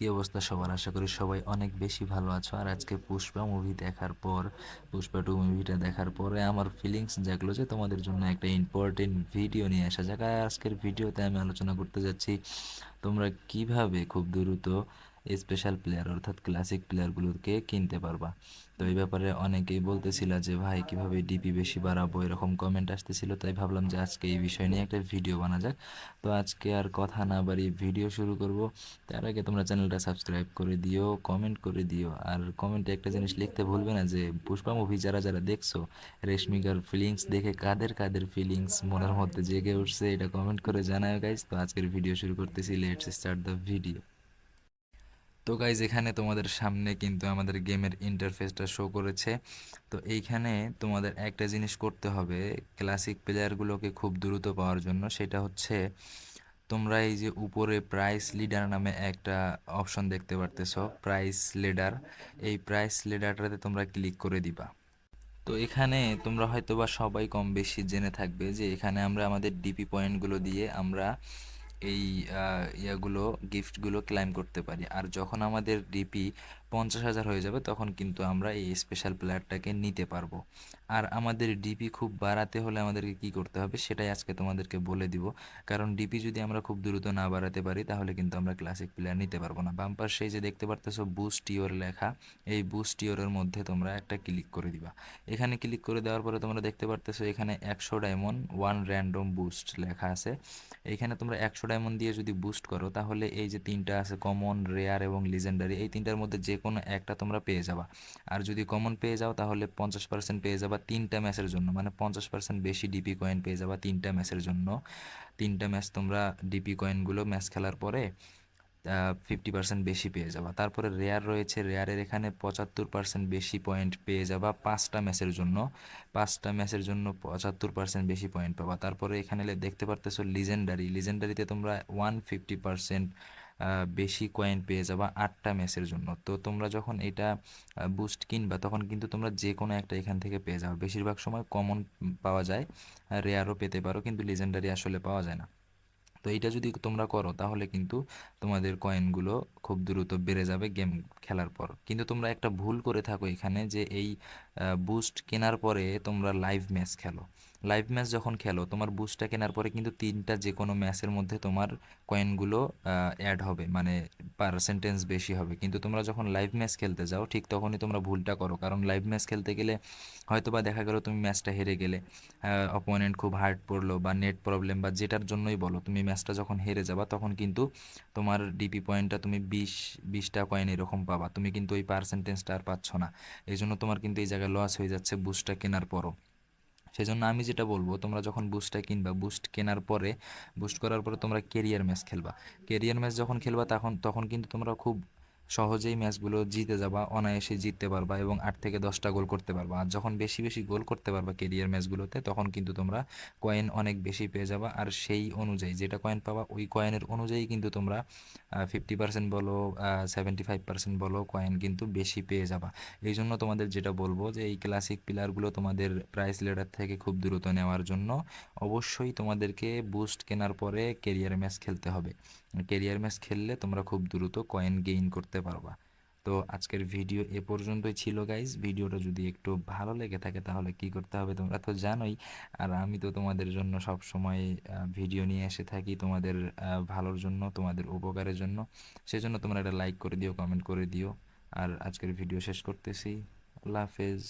কি অবস্থা সবার? আশা করি সবাই অনেক বেশি ভালো আছো। আর আজকে পুষ্পা মুভি দেখার পর, পুষ্পা টু মুভিটা দেখার পরে আমার ফিলিংস জাগলো যে তোমাদের জন্য একটা ইম্পর্টেন্ট ভিডিও নিয়ে আসা যাক। আজকের ভিডিওতে আমি আলোচনা করতে যাচ্ছি তোমরা কীভাবে খুব দ্রুত স্পেশাল প্লেয়ার অর্থাৎ ক্লাসিক প্লেয়ারগুলোকে কিনতে পারবা। তো এই ব্যাপারে অনেকেই বলতেছিল যে, ভাই, কীভাবে ডিপি বেশি বাড়াবো? এরকম কমেন্ট আসতেছিল। তাই ভাবলাম যে, আজকে এই বিষয় নিয়ে একটা ভিডিও বানা যাক। তো আজকে আর কথা না বাড়িয়ে ভিডিও শুরু করব। তার আগে তোমরা চ্যানেলটা সাবস্ক্রাইব করে দিও কমেন্ট করে দিও। আর কমেন্টে একটা জিনিস লিখতে ভুলবে না যে, পুষ্পা মুভি যারা যারা দেখছ রেশমিকার ফিলিংস দেখে কাদের কাদের ফিলিংস মনের মধ্যে জেগে উঠছে, এটা কমেন্ট করে জানায় গাইজ তো আজকের ভিডিও শুরু করতেছি। লেটস স্টার্ট দ্য ভিডিও তো গাইজ এখানে তোমাদের সামনে কিন্তু আমাদের গেমের ইন্টারফেসটা শো করেছে। তো এইখানে তোমাদের একটা জিনিস করতে হবে ক্লাসিক প্লেয়ারগুলোকে খুব দ্রুত পাওয়ার জন্য। সেটা হচ্ছে, তোমরা এই যে উপরে প্রাইস লিডার নামে একটা অপশন দেখতে পারতেছ প্রাইস লিডার এই প্রাইস লিডারটাতে তোমরা ক্লিক করে দিবা। তো এখানে তোমরা হয়তো বা সবাই কম বেশি জেনে থাকবে যে এখানে আমরা আমাদের ডিপি পয়েন্টগুলো দিয়ে আমরা এই ইয়াগুলো গিফটগুলো ক্লাইম করতে পারি। আর যখন আমাদের ডিপি পঞ্চাশ হাজার হয়ে যাবে, তখন কিন্তু আমরা এই স্পেশাল প্লেয়ারটাকে নিতে পারব। আর আমাদের ডিপি খুব বাড়াতে হলে আমাদেরকে কি করতে হবে, সেটাই আজকে তোমাদেরকে বলে দিব। কারণ ডিপি যদি আমরা খুব দ্রুত না বাড়াতে পারি, তাহলে কিন্তু আমরা ক্লাসিক প্লেয়ার নিতে পারব না। বাম্পার সেই যে দেখতে পারতেছো বুস্ট ইওর লেখা, এই বুস্ট ইওরের মধ্যে তোমরা একটা ক্লিক করে দিবা। এখানে ক্লিক করে দেওয়ার পরে তোমরা দেখতে পারতেছো এখানে একশো ডায়মন্ড ওয়ান র্যান্ডম বুস্ট লেখা আছে। এইখানে তোমরা একশো ডায়মন্ড দিয়ে যদি বুস্ট করো, তাহলে এই যে তিনটা আছে কমন রেয়ার এবং লিজেন্ডারি এই তিনটার মধ্যে যে কোনো একটা তোমরা পেয়ে যাবা। আর যদি কমন পেয়ে যাও, তাহলে পঞ্চাশ পার্সেন্ট পেয়ে যাবা তিনটা ম্যাচের জন্য। মানে পঞ্চাশ পার্সেন্ট বেশি ডিপি কয়েন পেয়ে যাবা তিনটা ম্যাচের জন্য। তিনটা ম্যাচ তোমরা ডিপি কয়েনগুলো ম্যাচ খেলার পরে ফিফটি পার্সেন্ট বেশি পেয়ে যাবা। তারপরে রেয়ার রয়েছে রেয়ারের এখানে পঁচাত্তর পার্সেন্ট বেশি পয়েন্ট পেয়ে যাবা পাঁচটা ম্যাচের জন্য। পাঁচটা ম্যাচের জন্য পঁচাত্তর পার্সেন্ট বেশি পয়েন্ট পাবা। তারপরে এখানে দেখতে পারতেছো লিজেন্ডারি লিজেন্ডারিতে তোমরা ওয়ান ফিফটি পার্সেন্ট বেশি কয়েন পেয়ে যাবা আটটা ম্যাচের জন্য। তো তোমরা যখন এটা বুস্ট কিনবা, তখন কিন্তু তোমরা যে কোনো একটা এখান থেকে পেয়ে যাবে। বেশিরভাগ সময় কমন পাওয়া যায় রেয়ারও পেতে পারো, কিন্তু লিজেন্ডারি আসলে পাওয়া যায় না। তো এইটা যদি তোমরা করো, তাহলে কিন্তু তোমাদের কয়েনগুলো খুব দ্রুত বেড়ে যাবে গেম খেলার পর। কিন্তু তোমরা একটা ভুল করে থাকো এখানে যে এই বুস্ট কেনার পরে তোমরা লাইভ ম্যাচ খেলো। লাইভ ম্যাচ যখন খেলো, তোমার বুস্টটা কেনার পরে কিন্তু তিনটা যে কোনো ম্যাচের মধ্যে তোমার কয়েনগুলো অ্যাড হবে মানে পার্সেন্টেজ বেশি হবে। কিন্তু তোমরা যখন লাইভ ম্যাচ খেলতে যাও, ঠিক তখনই তোমরা ভুলটা করো। কারণ লাইভ ম্যাচ খেলতে গেলে হয়তো বা দেখা গেলো তুমি ম্যাচটা হেরে গেলে অপোনেন্ট খুব হার্ড পড়ল বা নেট প্রবলেম বা যেটার জন্যই বলো, তুমি ম্যাচটা যখন হেরে যাবা, তখন কিন্তু তোমার ডিপি পয়েন্টটা তুমি বিশ, বিশটা কয়েন এরকম পাবা। তুমি কিন্তু ওই পার্সেন্টেজটা আর পাচ্ছ না। এই জন্য তোমার কিন্তু এই জায়গায় লস হয়ে যাচ্ছে বুস্টটা কেনার পরও। সেজন্য আমি যেটা বলব, তোমরা যখন বুস্টটা কিনবা বুস্ট কেনার পরে বুস্ট করার পরে তোমরা কেরিয়ার ম্যাচ খেলবা। কেরিয়ার ম্যাচ যখন খেলবা, তখন তখন কিন্তু তোমরা খুব সহজেই ম্যাচগুলো জিতে যাবা অনায়াসে জিততে পারবা এবং আট থেকে দশটা গোল করতে পারবা। আর যখন বেশি বেশি গোল করতে পারবা কেরিয়ার ম্যাচগুলোতে, তখন কিন্তু তোমরা কয়েন অনেক বেশি পেয়ে যাবা। আর সেই অনুযায়ী যেটা কয়েন পাবা, ওই কয়েনের অনুযায়ী কিন্তু তোমরা ফিফটি পার্সেন্ট বলো সেভেন্টি ফাইভ পার্সেন্ট বলো কয়েন কিন্তু বেশি পেয়ে যাবা। এই জন্য তোমাদের যেটা বলব যে, এই ক্লাসিক পিলারগুলো তোমাদের প্রাইস লেডার থেকে খুব দ্রুত নেওয়ার জন্য অবশ্যই তোমাদেরকে বুস্ট কেনার পরে কেরিয়ার ম্যাচ খেলতে হবে। কেরিয়ার ম্যাচ খেললে তোমরা খুব দ্রুত কয়েন গেইন করতে পারবা। তো আজকের ভিডিও এ পর্যন্তই ছিল গাইজ ভিডিওটা যদি একটু ভালো লেগে থাকে তাহলে কি করতে হবে তোমরা তো জানোই। আর আমি তো তোমাদের জন্য সব সময় ভিডিও নিয়ে এসে থাকি তোমাদের ভালোর জন্য, তোমাদের উপকারের জন্য। সেজন্য তোমরা একটা লাইক করে দিও কমেন্ট করে দিও। আর আজকের ভিডিও শেষ করতেছি। আল্লাহ হাফেজ।